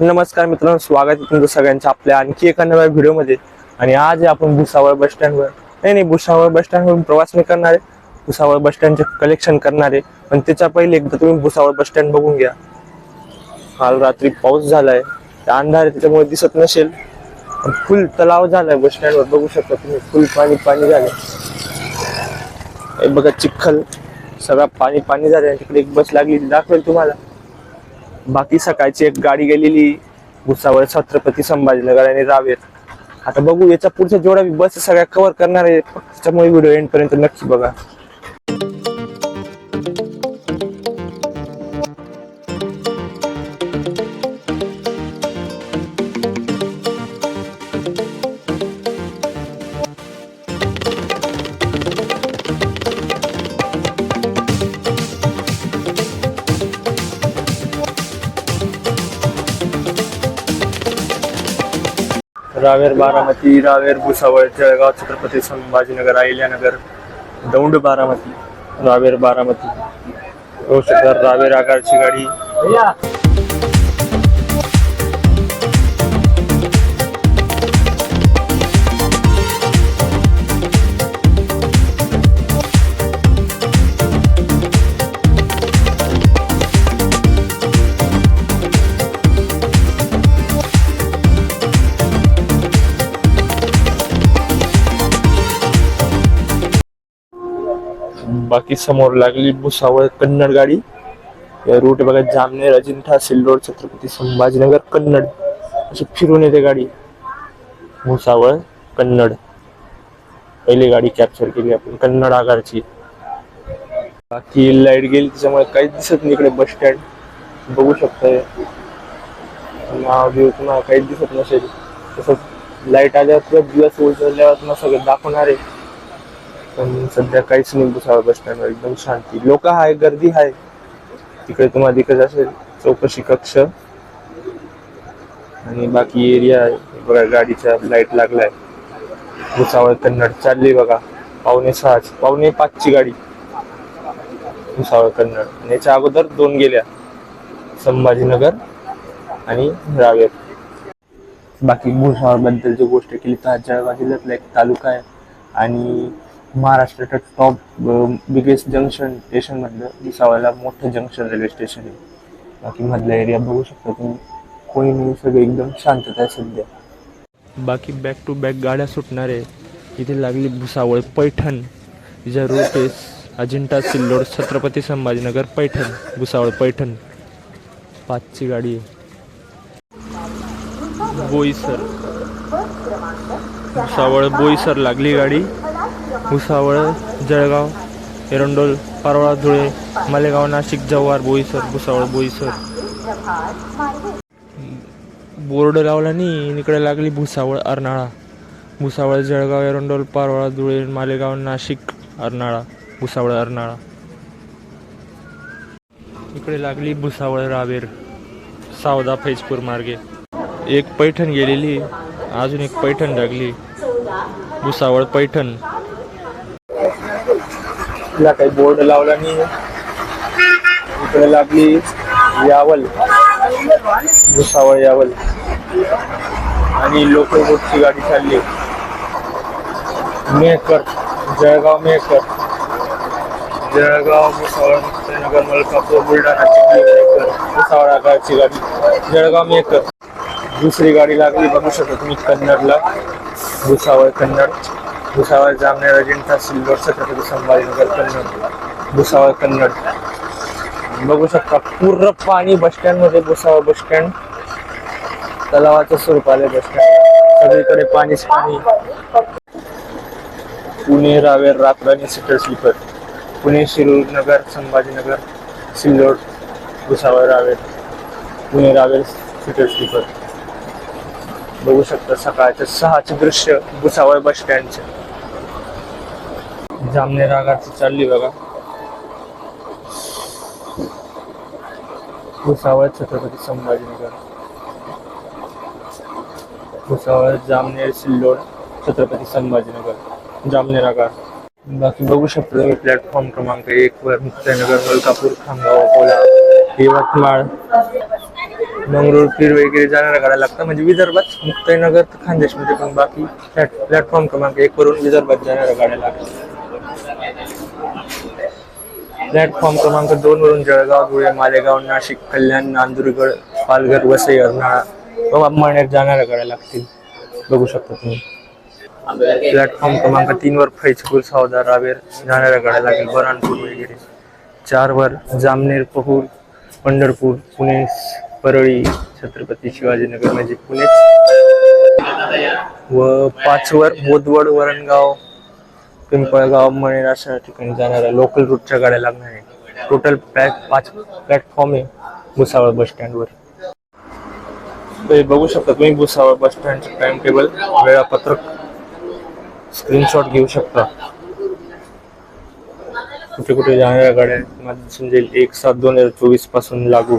नमस्कार मित्रांनो स्वागत आहे तुमचं सगळ्यांचं आपल्या आणखी एका नव्या व्हिडिओमध्ये. आणि आज आपण भुसावळ बस स्टँडवर. नाही नाही भुसावळ बस स्टँडवरून प्रवास नाही करणार आहे. भुसावळ बस स्टँडचे कलेक्शन करणार आहे. पण त्याच्या पहिले एकदा तुम्ही भुसावळ बस स्टँड बघून घ्या. काल रात्री पाऊस झालाय. अंधार आहे, त्याच्यामुळे दिसत नसेल. पण फुल तलाव झालाय बस स्टँडवर. बघू शकता तुम्ही फुल पाणी पाणी झालंय. हे बघा चिखल. सगळा पाणी पाणी झालंय. तिकडे एक बस लागली दाखवेल तुम्हाला. बाकी सकाळची एक गाडी गेलेली भुसावळ छत्रपती संभाजीनगर आणि रावेर. आता बघू याच्या पुढच्या जेवढा बस सगळ्या कव्हर करणार आहे. त्याच्यामुळे व्हिडिओ एंड पर्यंत नक्की बघा. रावेर बारामती रावेर भुसावळ जळगाव छत्रपती संभाजीनगर अहिल्यानगर दौंड बारामती रावेर बारामती. बघू शकता रावेर आगारची गाडी. बाकी समोर लागली भुसावळ कन्नड गाडी. या रूट बघा जामनेर अजिंठा सिल्लोड छत्रपती संभाजीनगर कन्नड. अशी फिरून येते गाडी. भुसावळ कन्नड. पहिली गाडी कॅप्चर केली आपण कन्नड आगारची. बाकी लाइट गेली त्याच्यामुळे काहीच दिसत नाही इकडे बस स्टँड बघू शकताय. नाव बिव तुम्हाला काहीच दिसत नसेल. तसंच लाइट आल्यावर दिवस उजळल्यावर सगळं दाखवणार आहे. पण सध्या काहीच नाही भुसावळ बस स्टँडवर एकदम शांती. लोक आहे गर्दी आहे तिकडे तुम्हाला दिसत असेल चौकशी कक्ष. आणि बाकी एरिया आहे. बघा गाडीच्या लाइट लागलाय. भुसावळ कन्नड. चालली बघा. पावणे सहाच पावणे पाचची गाडी. भुसावळ कन्नड. आणि याच्या अगोदर दोन गेल्या. संभाजीनगर आणि रावेर. बाकी भुसावळ जो गोष्ट केली तर हा जळगाव जिल्ह्यातला एक तालुका आहे. आणि महाराष्ट्राचं टॉप बिगेस्ट जंक्शन स्टेशन मधलं भुसावळला मोठं जंक्शन रेल्वे स्टेशन आहे. बाकी मधला एरिया बघू शकता तुम्ही. कोणी नाही सगळं एकदम शांतता आहे सध्या. बाकी बॅक टू बॅक गाड्या सुटणार आहे इथे लागली भुसावळ पैठण. तिचा रूट आहे अजिंठा सिल्लोड छत्रपती संभाजीनगर पैठण. भुसावळ पैठण. पाचची गाडी आहे. बोईसर. भुसावळ बोईसर लागली गाडी. भुसावळ जळगाव एरंडोल पारोळा धुळे मालेगाव नाशिक जव्हार बोईसर भुसावळ बोईसर. बोर्ड लावला नाही इकडे लागली भुसावळ अर्नाळा. भुसावळ जळगाव एरंडोल पारोळा धुळे मालेगाव नाशिक अर्नाळा. भुसावळ अर्नाळा. इकडे लागली भुसावळ रावेर. सावदा फैजपूर मार्गे. एक पैठण गेलेली अजून एक पैठण लागली. भुसावळ पैठण. तिला काही बोर्ड लावला नाही. इकडे लागली यावल. भुसावळ यावल. आणि लोकल बोटची गाडी चालली. मेकर जळगाव मेकर जळगाव भुसावळ नगर मलकापूर बुलढाणा चिखली मेहकर. भुसावळ गाडी. जळगाव मेकर दुसरी गाडी लागली बघू शकता तुम्ही कन्नडला. भुसावळ कन्नड. भुसावळ जामनेर अजिंठा सिल्लोड छत्रपती संभाजीनगर कन्नड. भुसावळ कन्नड. बघू शकता पूर्ण पाणी बस स्टँडमध्ये भुसावळ बस स्टँड तलावाचं स्वरूप आले बस स्टँड सगळीकडे पाणीच पाणी. Pune Raver Ratrani seater sleeper. Pune Shirurnagar Sambhajinagar Sillod Bhusawal Raver. Pune Raver seater sleeper. बघू शकता सकाळच्या सहाचे दृश्य भुसावळ बस स्टँडचे जामनेर आगारची चालली बघा. भुसावळ छत्रपती संभाजीनगर. भुसावळ जामनेर सिल्लोड छत्रपती संभाजीनगर. जामनेर आगार. बाकी बघू शकतो तुम्ही प्लॅटफॉर्म क्रमांक एक वर मुक्ताईनगर मलकापूर खामगाव अकोला यवतमाळ मंगरुळपीर वगैरे जाणाऱ्या गाड्या लागतात. म्हणजे विदर्भात मुक्ताईनगर तर खानदेशमध्ये पण बाकी प्लॅट प्लॅटफॉर्म क्रमांक एक वरून विदर्भात जाणाऱ्या गाड्या लागतात. प्लॅटफॉर्म क्रमांक दोन वरून जळगाव धुळे मालेगाव नाशिक कल्याण नांदुरगड पालघर वसई अर्नाळा व अंबळनेर जाणाऱ्या गाड्या लागतील. बघू शकता तुम्ही. प्लॅटफॉर्म क्रमांक तीन वर फैजपूर सावदा रावेर जाणाऱ्या गाड्या लागेल बराणपूर वगैरे. चार वर जामनेर पहूर पंढरपूर पुणे परळी छत्रपती शिवाजीनगर म्हणजे पुणे व पाचवर बोदवड वरणगाव पिंपळगाव मणेर अशा ठिकाणी जाणाऱ्या लोकल रूटच्या गाड्या लागणार. आहे टोटल प्लॅट पाच प्लॅटफॉर्म आहे भुसावळ बस स्टँडवर बघू शकता तुम्ही भुसावळ बस स्टँडचे टाइम टेबल वेळापत्रक. स्क्रीनशॉट घेऊ शकता. कुठे कुठे जाणाऱ्या गाड्या तुम्हाला दिसून जाईल. एक सात दोन हजार चोवीसपासून लागू.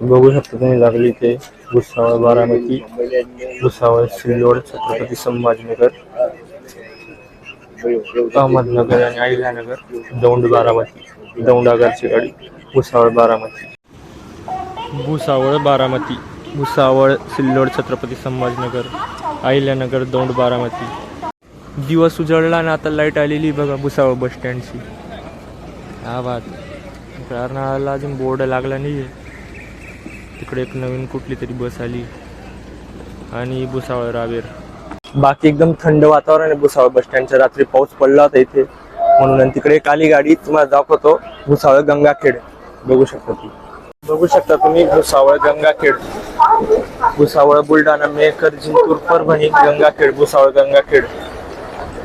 बघू शकता तुम्ही लागली ते भुसावळ बारामती भुसावळ सिल्लोड छत्रपती संभाजीनगर. अहमदनगर आणि अहिल्यानगर दौंड बारामती दौंड आगारची गाडी भुसावळ बारामती. भुसावळ बारामती भुसावळ सिल्लोड छत्रपती संभाजीनगर अहिल्यानगर दौंड बारामती. दिवस उजळला आणि आता लाइट आलेली बघा भुसावळ बस स्टँडची. हा बात कर्नाळाला अजून बोर्ड लागला नाही तिकडे एक नवीन कुठली तरी बस आली. आणि भुसावळ रावेर. बाकी एकदम थंड वातावरण आहे भुसावळ बस स्टँडच्या रात्री पाऊस पडला होता इथे. म्हणून तिकडे एक आली गाडी तुम्हाला दाखवतो. भुसावळ गंगाखेड. बघू शकता ती बघू शकता तुम्ही भुसावळ गंगाखेड. भुसावळ बुलढाणा मेकर जिंतूर परभणी गंगाखेड भुसावळ गंगाखेड.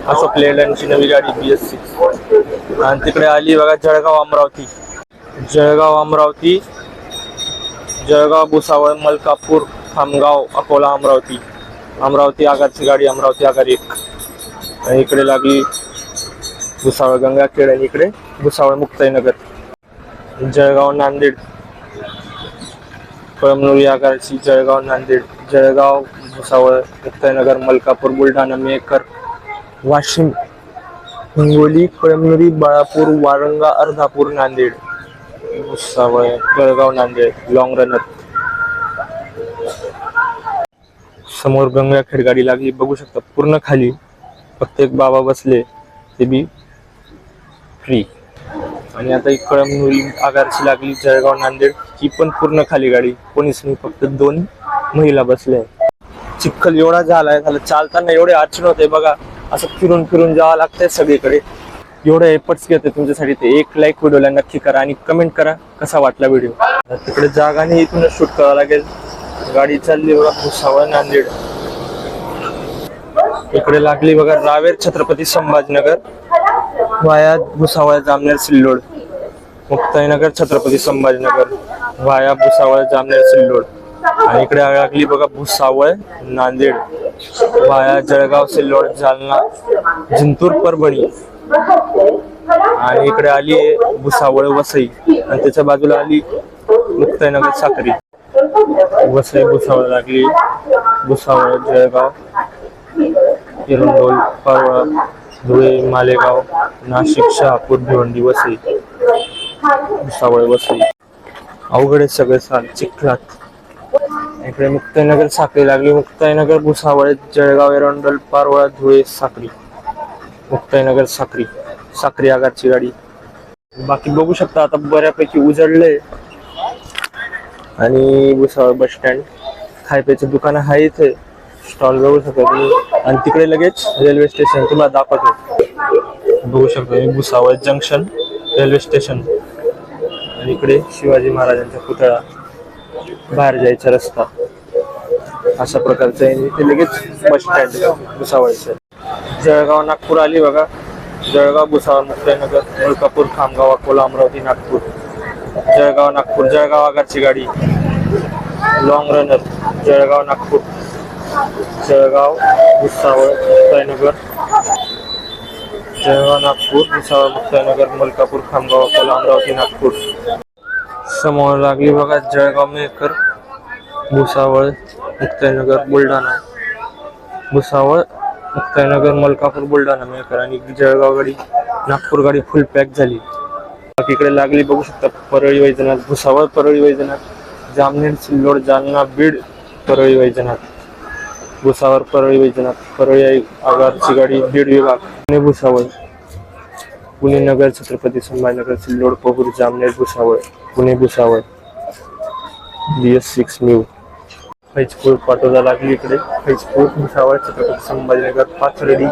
असं लेलँडची नवी गाडी बी एस सिक्स आणि तिकडे आली बघा जळगाव अमरावती. जळगाव अमरावती जळगाव भुसावळ मलकापूर खामगाव अकोला अमरावती. अमरावती आगारची गाडी अमरावती आगार. एक आणि इकडे लागली भुसावळ गंगाखेड आणि इकडे भुसावळ मुक्ताईनगर. जळगाव नांदेड. कळमनुरी आगारची जळगाव नांदेड. जळगाव भुसावळ मुक्ताईनगर मलकापूर बुलढाणा मेकर वाशिम हिंगोली कळमनुरी बाळापूर वारंगा अर्धापूर नांदेड. भुसावळ जळगाव नांदेड. लॉंग रनर समोर गंगाखेड गाडी लागली बघू शकता पूर्ण खाली. फक्त एक बाबा बसले ते बी फ्री आणि आता इकडं आगारची लागली जळगाव नांदेड ही पण पूर्ण खाली गाडी. कोणीच नाही फक्त दोन महिला बसल्या. चिखल एवढा झालाय झाला चालताना एवढे अडचण होते बघा. असं फिरून फिरून जावं लागतंय सगळीकडे. एवढे एफर्ट्स घेते तुमच्यासाठी ते एक लाईक व्हिडिओला नक्की करा आणि कमेंट करा कसा वाटला व्हिडिओ तिकडे जागा नाही इथूनच शूट करावं लागेल. गाडी चालली बघा भुसावळ नांदेड. इकडे लागली बघा रावेर छत्रपती संभाजीनगर वाया भुसावळ जामनेर सिल्लोड. मुक्ताईनगर छत्रपती संभाजीनगर वाया भुसावळ जामनेर सिल्लोड. आणि इकडे लागली बघा भुसावळ नांदेड. वाया जळगाव सिल्लोड जालना जिंतूर परभणी. आणि इकडे आली भुसावळ वसई. आणि त्याच्या बाजूला आली मुक्ताईनगर साखरी वसई भुसावळ लागली. भुसावळ जळगाव एरंडोल परवा धुळे मालेगाव नाशिक शहापूर भिवंडी वसई. भुसावळ वसई. अवघड आहे सगळे साल चिखलात. इकडे मुक्ताईनगर साखळी लागली. मुक्ताईनगर भुसावळ जळगाव एरंडोल पारवळा धुळे साखरी मुक्ताईनगर साखरी साखरी आगारची गाडी. बाकी बघू शकता आता बऱ्यापैकी उजळलंय. आणि भुसावळ बस स्टँड खायप्याचे दुकान आहे इथे. स्टॉल बघू शकता तुम्ही आणि तिकडे लगेच रेल्वे स्टेशन तुम्हाला दाखवतो. बघू शकता भुसावळ जंक्शन रेल्वे स्टेशन आणि इकडे शिवाजी महाराजांचा पुतळा बाहेर जायचा रस्ता. अशा प्रकारचं आहे. इथे लगेच बस स्टँड भुसावळचं. जळगाव नागपूर आली बघा. जळगाव भुसावळ मुक्ताईनगर मलकापूर खामगाव अकोला अमरावती नागपूर. जळगाव नागपूर जळगाव आगारची गाडी. Long runner Jalgaon Nagpur. Jalgaon Bhusawal Muktainagar. Jalgaon Nagpur Bhusawal Muktainagar Malkapur Khamgaon Akola Amravati Nagpur. समोर लागली बघा जळगाव मेकर भुसावळ मुक्ताईनगर बुलढाणा. भुसावळ मुक्ताईनगर मलकापूर बुलढाणा मेकर आणि जळगाव गाडी नागपूर गाडी फुल पॅक झाली. इकडे लागली बघू शकता परळी वैजनाथ भुसावळ परळी वैजनाथ जामनेर सिल्लोड जालना बीड परळी वैजनाथ भुसावळ परळी वैजनाथ परळी आगारची गाडी बीड विभाग Pune Bhusawal Pune Nagar Chhatrapati Sambhajinagar Sillod Pahur Jamner Bhusawal Pune Bhusawal B S six new. Faizpur Patoda लागली इकडे. फैजपूर भुसावळ छत्रपती संभाजीनगर पाथर्डी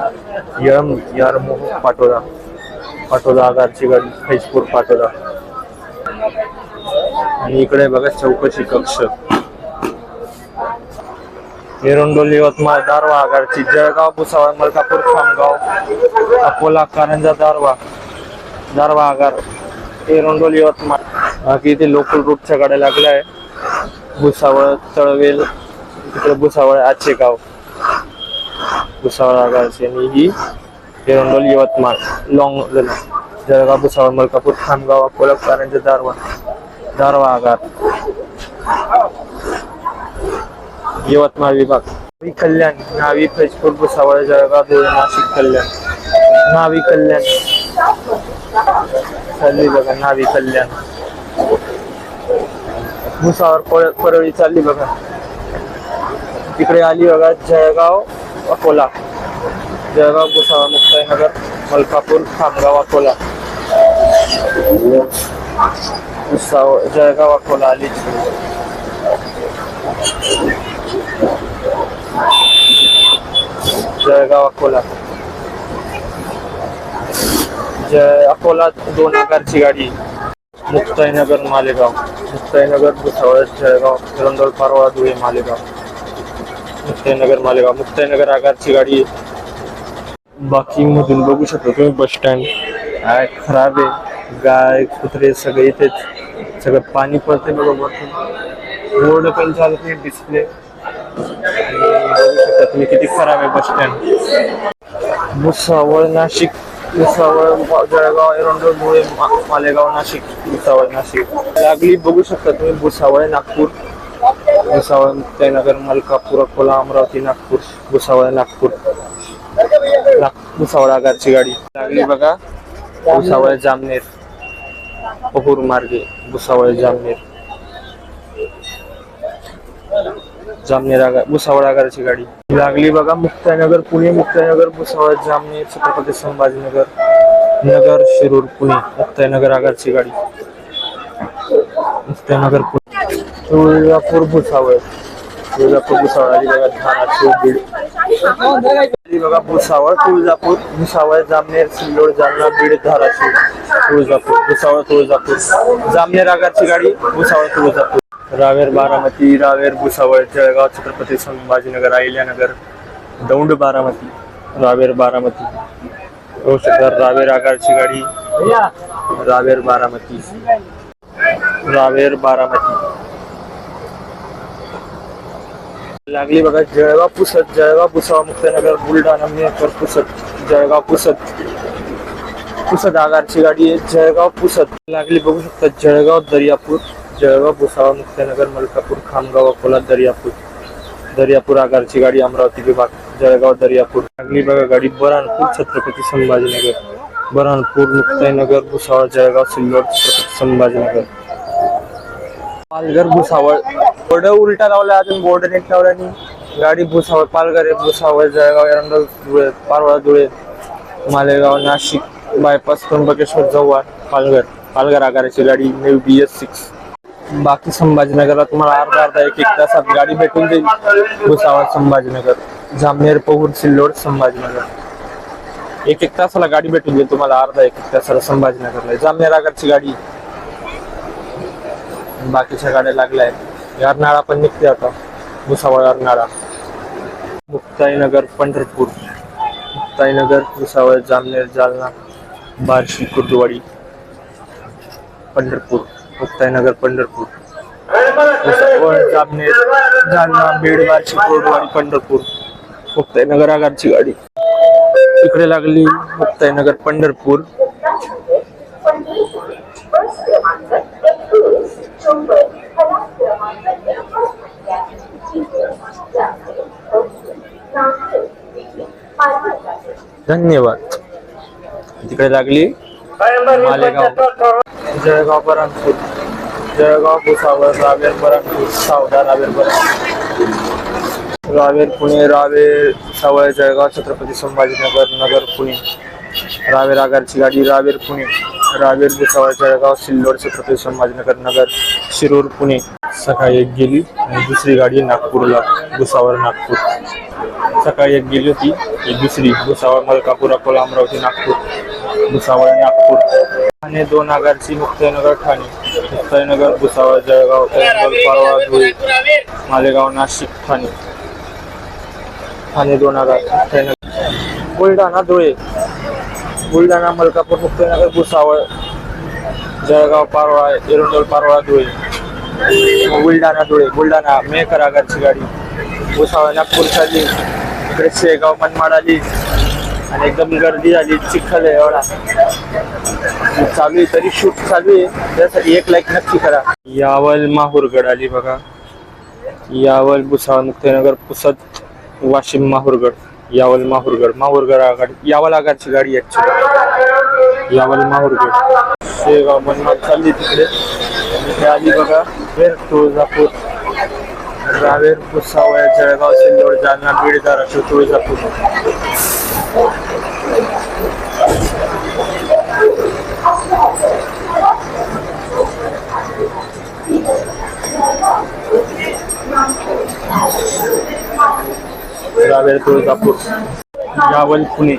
यळम यारमोह पाटोदा पाटोदा आगारची गाडी फैजपूर पाटोदा. आणि इकडे बघा चौकशी कक्ष. एरोंडोली यवतमाळ दारवा आगारची जळगाव भुसावळ मलकापूर खामगाव अकोला कारंजा दारवा दारवा आगार एरोंडोली यवतमाळ. बाकी इथे लोकल रूटच्या गाड्या लागल्या आहे भुसावळ तळवेल तिकडे भुसावळ आजचे गाव भुसावळ आगारची आणि ही एरंडोल यवतमाळ लॉंग जळगाव भुसावळ मलकापूर खामगाव अकोला कारंजा दारवा दारवा आगार यवतमाळ विभाग नावी कल्याण नावी फैजपूर भुसावळ जळगाव धुळे नाशिक कल्याण नावी कल्याण चालली बघा नावी कल्याण भुसावळ परळी चालली बघा तिकडे आली बघा जळगाव अकोला जळगाव भुसावळ मुक्ताईनगर मलकापूर खामगाव अकोला. भुसावळ जळगाव अकोला आली. जळगाव अकोला. जय अकोला दोन आकारची गाडी. मुक्ताईनगर मालेगाव. मुक्ताईनगर भुसावळ जळगाव रंगोल पारवा धुळे मालेगाव. मुक्ताईनगर मालेगाव. मुक्ताईनगर आगारची गाडी बाकी मधून बघू शकतो तुम्ही बस स्टँड काय खराब आहे. गाय कुत्रे सगळे इथेच. सगळं पाणी पडते बरोबर रोड पण चालत नाही डिस्प्ले तुम्ही किती खराब आहे बस स्टँड भुसावळ नाशिक. भुसावळ जळगाव एरंडोल धुळे मा- मालेगाव नाशिक. भुसावळ नाशिक. लागली बघू शकता तुम्ही भुसावळ नागपूर. भुसावळ मुक्ताईनगर मलकापूर अकोला अमरावती नागपूर. भुसावळ नागपूर. भुसावळा आगारची गाडी. लागली बघा भुसावळ जामनेर. पहूर मार्गे भुसावळ जामनेर. जामनेर आगार भुसावळ आगारची गाडी. लागली बघा मुक्ताईनगर पुणे मुक्ताईनगर भुसावळ जामनेर छत्रपती संभाजीनगर नगर शिरूर पुणे मुक्ताईनगर आगारची गाडी. मुक्तानगर पुणे. तुळजापूर भुसावळ. तुळजापूर भुसावळ बघा धाराशिव बीड. बघा भुसावळ तुळजापूर भुसावळ जामनेर सिल्लोड जालना बीड धाराशिव तुळजापूर भुसावळ तुळजापूर. जामनेर आगारची गाडी भुसावळ तुळजापूर. रावेर बारामती रावेर भुसावळ जळगाव छत्रपती संभाजीनगर अहिल्यानगर दौंड बारामती. रावेर बारामती. रोशकर रावेर आगारची गाडी. रावेर बारामती. रावेर बारामती. लागली बघा जळगाव पुसद जळगाव भुसावळ मुक्तानगर बुलढाणा मेकर पुसद जळगाव पुसद पुसद आगारची गाडी आहे जळगाव पुसद लागली बघू शकता जळगाव दर्यापूर जळगाव भुसावळ मुक्तानगर मलकापूर खामगाव अकोला दर्यापूर. दर्यापूर आगारची गाडी अमरावती विभाग जळगाव दर्यापूर. लागली बघा गाडी बराणपूर छत्रपती संभाजीनगर. बराणपूर मुक्ताईनगर भुसावळ जळगाव सिल्लोड छत्रपती संभाजीनगर. पालघर भुसावळ. बोर्ड उलटा लावला अजून बोर्ड नीट लावला नाही गाडी भुसावळ पालघर आहे भुसावळ जळगाव एरंडल धुळे पारवळा धुळे मालेगाव नाशिक बायपास त्र्यंबकेश्वर जव्हार पालघर पालघर आगाराची गाडी नेव बी एस सिक्स बाकी संभाजीनगरला तुम्हाला अर्धा अर्धा एक एक तासात गाडी भेटून जाईल. भुसावळ संभाजीनगर जामनेर पहूर सिल्लोड संभाजीनगर. एक एक तासाला गाडी भेटून जाईल तुम्हाला अर्धा एक एक तासाला संभाजीनगरला. जामनेर आगारची गाडी. बाकीच्या गाड्या लागल्या आहेत. अर्नाळा पण निघते आता. भुसावळ अर्नाळा मुक्ताईनगर पंढरपूर. मुक्ताईनगर भुसावळ जामनेर जालना बार्शी कुर्डुवाडी पंढरपूर. मुक्ताईनगर पंढरपूर. भुसावळ जामनेर जालना बीड बार्शी कुर्डुवाडी पंढरपूर. मुक्ताईनगर आगारची गाडी. इकडे लागली मुक्ताईनगर पंढरपूर. धन्यवाद। तिकडे लागली? मालेगाव. जळगाव बरानपूर जळगाव भुसावळ रावेर बरानपूर सावदा रावेर बरानपूर रावेर पुणे रावेर सावळ जळगाव छत्रपती संभाजीनगर नगर पुणे. रावेर आगारची गाडी रावेर पुणे. रावेर भुसावळ जळगाव सिल्लोड छत्रपती संभाजीनगर नगर शिरूर पुणे. सकाळी एक गेली आणि दुसरी गाडी नागपूरला भुसावळ नागपूर. सकाळी एक गेली होती एक दुसरी भुसावळ मलकापूर अकोला अमरावती नागपूर भुसावळ नागपूर. ठाणे दोन आगारची मुक्ताईनगर ठाणे मुक्ताईनगर भुसावळ जळगाव परवा धुळे मालेगाव नाशिक ठाणे. ठाणे दोन आगार मुक्ताईनगर बुलढाणा धुळे. बुलढाणा मलकापूर मुक्ताईनगर भुसावळ जळगाव पारोळा एरंडोल पारोळा धुळे. बुलढाणा धुळे. बुलढाणा मेकर आगारची गाडी. भुसावळ नागपूर चालली इकडे शेगाव मनमाड आली आणि एकदम गर्दी झाली चिखल आहे एवढा. चालू आहे तरी शूट चालू आहे. त्यासाठी एक लाईक नक्की करा. यावल माहूरगड आली बघा. यावल भुसावळ मुक्ताईनगर पुसद वाशिम माहूरगड. यावल माहूरगड. माहूरगड आघाडी यावल आगारची गाडी ऍक्च्युली यावल माहूरगड. शेगाव मनमाड चालली तिकडे. आली बघा. तुळजापूर. रावेर भुसावळ जळगाव सिल्लोड जालना बीड धाराशिव तुळजापूर. रावेर तुळजापूर. यावल पुणे.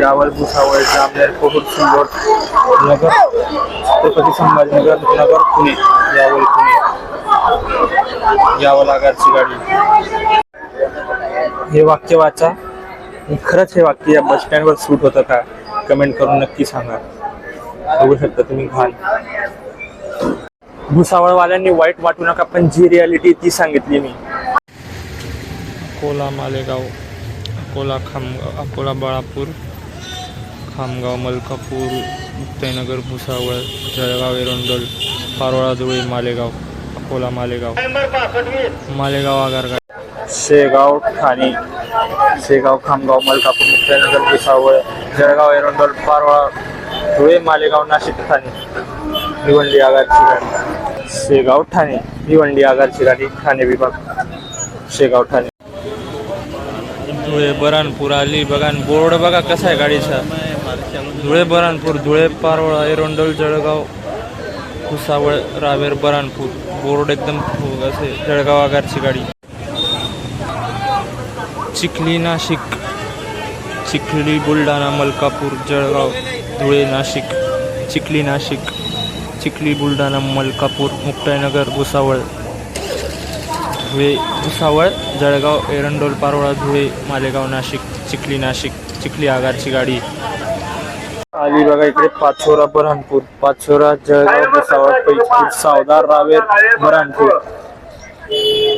यावल भुसावळ जामनेर कोहूर सिल्लोड नगर. छत्रपती संभाजीनगर नगर पुणे. यावल पुणे. यावं लागायची गाडी. हे वाक्य वाचा. खरंच हे वाक्य या बस स्टँडवर सूट होतं का कमेंट करून नक्की सांगा. बघू शकता तुम्ही घाण. भुसावळवाल्यांनी वाईट वाटू नका पण जी रियालिटी ती सांगितली मी. अकोला मालेगाव अकोला खामगाव अकोला बाळापूर खामगाव मलकापूर मुक्ताईनगर भुसावळ जळगाव एरंडोल पारोळा मालेगाव. अकोला मालेगाव. मालेगाव आगारगाव. शेगाव ठाणे. शेगाव खामगाव मलकापूर मुक्ताईनगर भुसावळ जळगाव एरंडोल पारोळा धुळे मालेगाव नाशिक ठाणे. भिवंडी आगारची गाडी शेगाव ठाणे. भिवंडी आगारची गाडी ठाणे विभाग. शेगाव ठाणे. धुळे बरानपूर आली बघा बोर्ड बघा कसा आहे गाडीचा. धुळे बरानपूर धुळे पारोळा एरोंडोल जळगाव भुसावळ रावेर बरानपूर बोर्ड एकदम असे जळगाव आगारची गाडी. चिखली नाशिक. चिखली बुलढाणा मलकापूर जळगाव धुळे नाशिक. चिखली नाशिक. चिखली बुलढाणा मलकापूर मुक्ताईनगर भुसावळ. धुळे भुसावळ जळगाव एरंडोल पारोळा धुळे मालेगाव नाशिक. चिखली नाशिक. चिखली आगारची गाडी. आली बघा इकडे पाचोरा बऱ्हाणपूर पाचोरा जळगाव भुसावळ पैठपूर सावदार रावेर बऱ्हाणपूर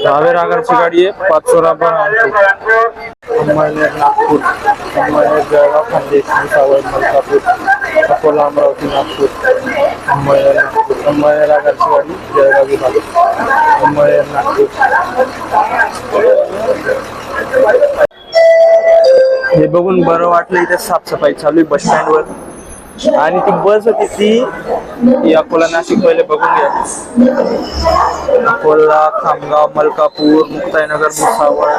रावेर आगारची गाडी आहे पाचोरा बऱ्हाणपूर अंबळनेर नागपूर. अंबळनेर जळगाव खानदेश भुसावळ मलकापूर. अकोला अमरावती नागपूर. अंबळनेर नागपूर. अंबळनेर आगारची गाडी जळगाव विभाग. अंबळनेर नागपूर. हे बघून बरं वाटलं इथे साफसफाई चालू आहे बस स्टँडवर आणि ती बस होती ती अकोला नाशिक पहिले बघून घ्या. अकोला खामगाव मलकापूर मुक्ताईनगर भुसावळ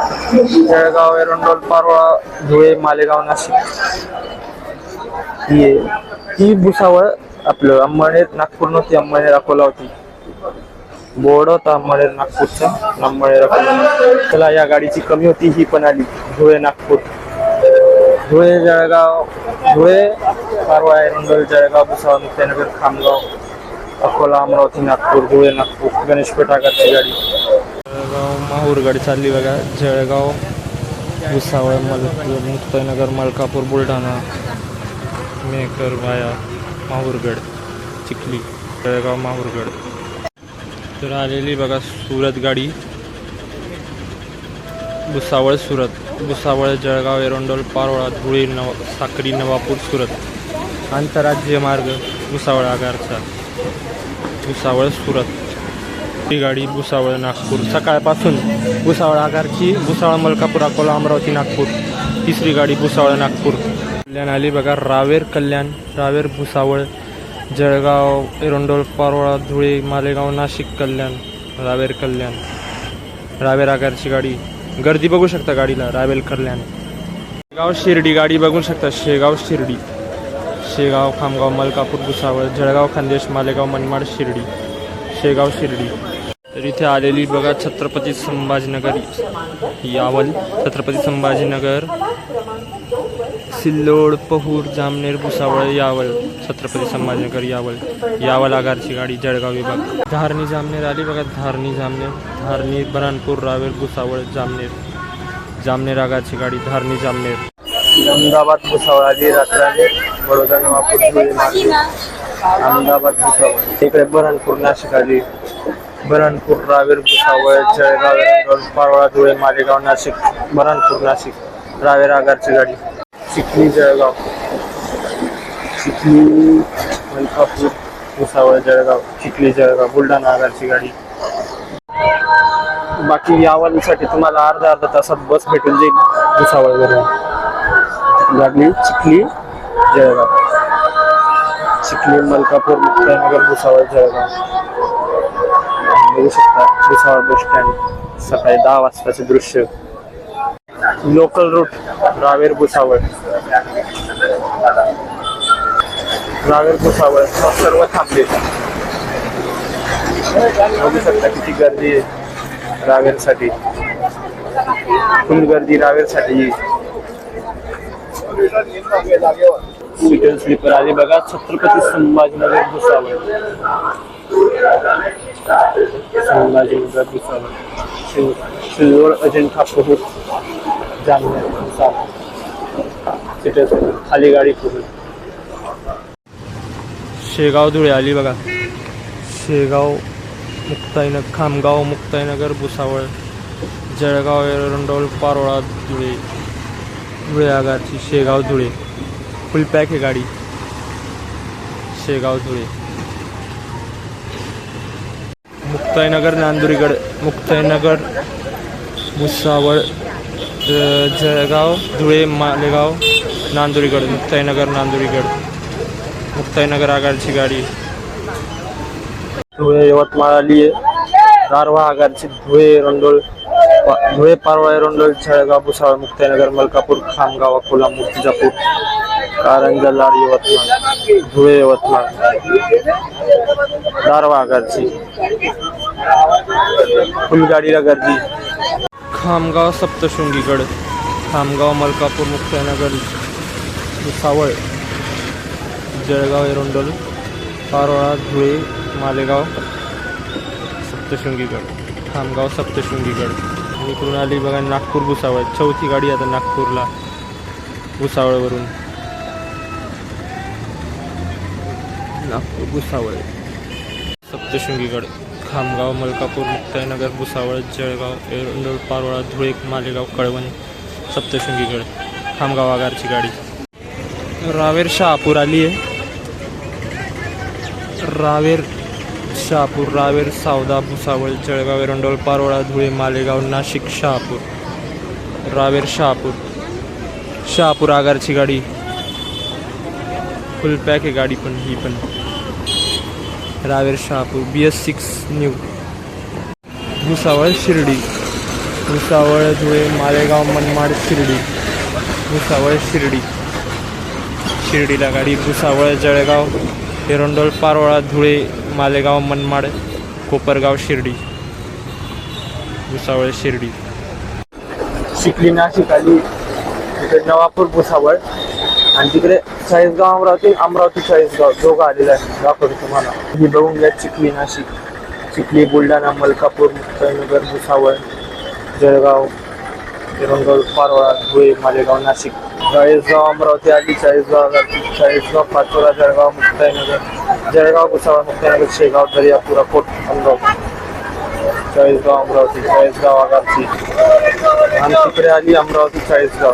जळगाव एरंडोल पारोळा धुळे मालेगाव नाशिक. ही ती भुसावळ आपलं अंबळनेर नागपूर नव्हती अंबळनेर अकोला होती. बोर्ड होता अंबळनेर नागपूरचा अंबळनेर अकोला. चला या गाडीची कमी होती ही पण आली. धुळे नागपूर. धुळे जळगाव. धुळे पारवाय एरंडोल जळगाव भुसावळ मुक्ताईनगर खामगाव अकोला अमरावती नागपूर धुळे नागपूर गणेशपेठ आगारची गाडी. जळगाव माहूर गाडी चालली बघा. जळगाव भुसावळ मल मुक्ताईनगर मलकापूर बुलढाणा मेकर वाया माहूरगड चिखली. जळगाव माहूरगड. तर आलेली बघा सुरत गाडी. भुसावळ सुरत भुसावळ जळगाव एरोंडोल पारोळा धुळे नव साक्री नवापूर सुरत. आंतरराज्य मार्ग भुसावळ आगारचा. भुसावळ सुरत. ही गाडी भुसावळ नागपूर. सकाळपासून भुसावळ आगारची भुसावळ मलकापूर अकोला अमरावती नागपूर. तिसरी गाडी भुसावळ नागपूर. कल्याण आली बघा रावेर कल्याण रावेर भुसावळ जळगाव एरोंडोल पारोळा धुळे मालेगाव नाशिक कल्याण रावेर कल्याण. रावेर आगारची गाडी. गर्दी बघू शकता गाडीला रायवेल कल्याण शेगाव शिर्डी गाडी बघू शकता शेगाव शिर्डी. शेगाव खामगाव मलकापूर भुसावळ जळगाव खानदेश मालेगाव मनमाड शिर्डी. शेगाव शिर्डी. तर इथे आलेली बघा छत्रपती संभाजीनगर. यावल छत्रपती संभाजीनगर. सिल्लोड पहूर जामनेर भुसावळ यावल छत्रपती संभाजीनगर यावल यावल आगारची गाडी जळगाव विभाग. धारणी जामनेर आली बघा धारणी जामनेर. धारणी बरानपूर रावेर भुसावळ जामनेर. जामनेर आगारची गाडी धारणी जामनेर. अहमदाबाद भुसावळ आली रात्राने बडोदा धुळे मार्गे अहमदाबाद भुसावळ. इकडे बरणपूर नाशिक आली. बरणपूर रावेर भुसावळ जळगाव एरंडोल पारोळा धुळे मालेगाव नाशिक. बरणपूर नाशिक. रावेर आगारची गाडी. चिखली जळगाव. चिखली मलकापूर भुसावळ जळगाव चिखली जळगाव बुलढाणा आगारची गाडी. बाकी यावालीसाठी तुम्हाला अर्धा अर्धा तासात बस भेटून जाईल भुसावळ वगैरे गाडी चिखली जळगाव. चिखली मलकापूर मुक्ताईनगर भुसावळ जळगाव. बघू शकता भुसावळ बस स्टँड सकाळी दहा वाजताचे दृश्य. Local route Raver Bhusawal. Raver Bhusawal सर्व थांबले. बघू शकता किती गर्दी आहे रावेरसाठी. फुल गर्दी रावेरसाठी. सिटल स्लीपर आली बघा छत्रपती संभाजीनगर भुसावळ. संभाजीनगर भुसावळ. सिल्वर सिल्लोड अजिंठा पहूर खाली गाडी पूर्ण शेगाव धुळे आली बघा. शेगाव मुक्ताईनगर खामगाव मुक्ताईनगर भुसावळ जळगाव एरंडोल पारोळा धुळे. धुळे आगाची शेगाव धुळे. फुल पॅक आहे गाडी. शेगाव धुळे. मुक्ताईनगर नांदुरीगड मुक्ताईनगर भुसावळ जळगाव धुळे मालेगाव नांदुरीगड मुक्ताईनगर नांदुरीगड. मुक्ताईनगर आगारची गाडी. धुळे यवतमाळ आली आहे. दारवा आगारची धुळे रंडोल धुळे पारवा रंडोल जळगाव भुसावळ मुक्ताईनगर मलकापूर खामगाव अकोला मूर्तिजापूर कारंजा लाड यवतमाळ. धुळे यवतमाळ. दारवा आगारची फुलगाडीला गर्दी. खामगाव सप्तशृंगीगड खामगाव मलकापूर मुख्यनगर भुसावळ जळगाव एरोंडोल पारोळा धुळे मालेगाव सप्तशृंगीगड खामगाव सप्तशृंगीगड. आणि इकडून आली बघा नागपूर भुसावळ चौथी गाडी आता नागपूरला भुसावळवरून नागपूर भुसावळ सप्तशृंगीगड. खामगाव मलकापूर मुक्ताईनगर भुसावळ जळगाव एरंडोल पारोळा धुळे मालेगाव कळवण सप्तशृंगीगड. खामगाव आगारची गाडी. रावेर शहापूर आली आहे रावेर शहापूर रावेर सावदा भुसावळ जळगाव एरंडोल पारोळा धुळे मालेगाव नाशिक शहापूर. रावेर शहापूर. शहापूर आगारची गाडी. फुल पॅक आहे गाडी पण ही पण. Raver Shahapur B S six new. Bhusawal Shirdi. Bhusawal Dhule Malegaon Manmad Shirdi. Bhusawal Shirdi. शिर्डीला गाडी भुसावळ जळगाव एरंडोल पारोळा धुळे मालेगाव मनमाड कोपरगाव शिर्डी. भुसावळ शिर्डी. शिकली नाशिक आली नवापूर भुसावळ. आणि तिकडे चाळीसगाव अमरावती अमरावती चाळीसगाव दोघं आलेलं आहे दाखवतो तुम्हाला. ही बघून घ्या चिखली नाशिक. चिखली बुलढाणा मलकापूर मुक्ताईनगर भुसावळ जळगाव एरंडोल पारोळा धुळे मालेगाव नाशिक. चाळीसगाव अमरावती आली चाळीसगाव चाळीसगाव पाचोरा जळगाव मुक्ताईनगर जळगाव भुसावळ मुक्ताईनगर शेगाव दर्यापुरा कोट अमरावती चाळीसगाव अमरावती चाळीसगाव आगारची आणि तिकडे आली अमरावती चाळीसगाव.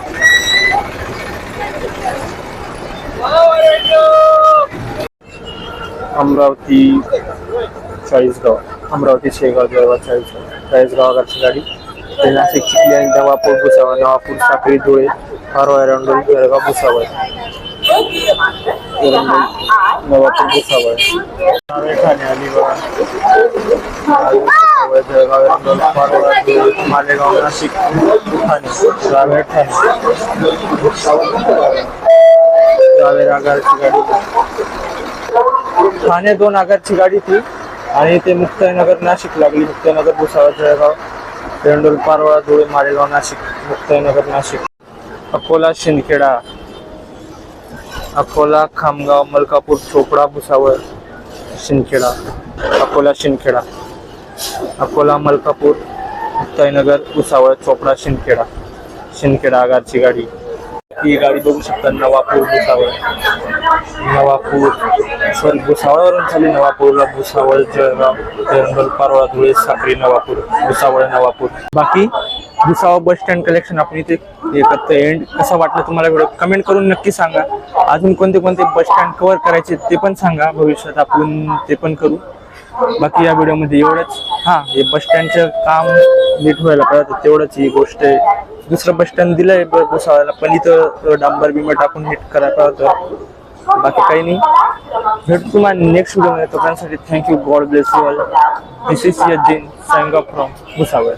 अमरावती चाळीसगाव अमरावती शेगाव जळगाव चाळीसगाव चाळीसगाव आगारची गाडी ते नाशिक चिखली आणि नवापूर भुसावळ नवापूर साखळी धुळे पारोळा रंडोल जळगाव भुसावळ नवापूर भुसावळ नावे ठाणे आली बघा भुसावळ, जळगाव एरंडोल, पारोळा धुळे, मालेगाव नाशिक ठाणे रावेर ठाणे रावेर आगारची गाडी. ठाणे दोन आगारची गाडी ती. आणि ते मुक्ताईनगर नाशिक लागली. मुक्ताईनगर भुसावळ जळगाव एरंडोल पारोळा धुळे मारेगाव नाशिक मुक्ताईनगर नाशिक. अकोला शिंदखेडा. अकोला खामगाव मलकापूर चोपडा भुसावळ शिंदखेडा. अकोला शिंदखेडा. अकोला मलकापूर मुक्ताईनगर भुसावळ चोपडा शिंदखेडा. शिंदखेडा आगारची गाडी. ही गाडी बघू शकता नवापूर भुसावळ. नवापूर सॉरी भुसावळवरून चालली नवापूरला भुसावळ जळगाव एरंडोल पारोळा धुळे साखरी नवापूर भुसावळ नवापूर. बाकी भुसावळ बस स्टँड कलेक्शन आपण इथे हे करतो एंड कसं वाटलं तुम्हाला व्हिडिओ कमेंट करून नक्की सांगा. अजून कोणते कोणते बस स्टँड कव्हर करायचे ते पण सांगा. भविष्यात आपण ते पण करू. बाकी या व्हिडिओमध्ये एवढंच. हां हे बस स्टँडचं काम नीट व्हायला पाहिजे. तेवढंच ही गोष्ट आहे. दुसरं बस स्टँड दिलंय ब- पण इथं डांबर बिंबर टाकून हिट करायला होतं बाकी काही नाही. भेटू तुम्हाला next video तोपर्यंतसाठी thank you God bless you all this is यजिन सायंगा फ्रॉम भुसावळ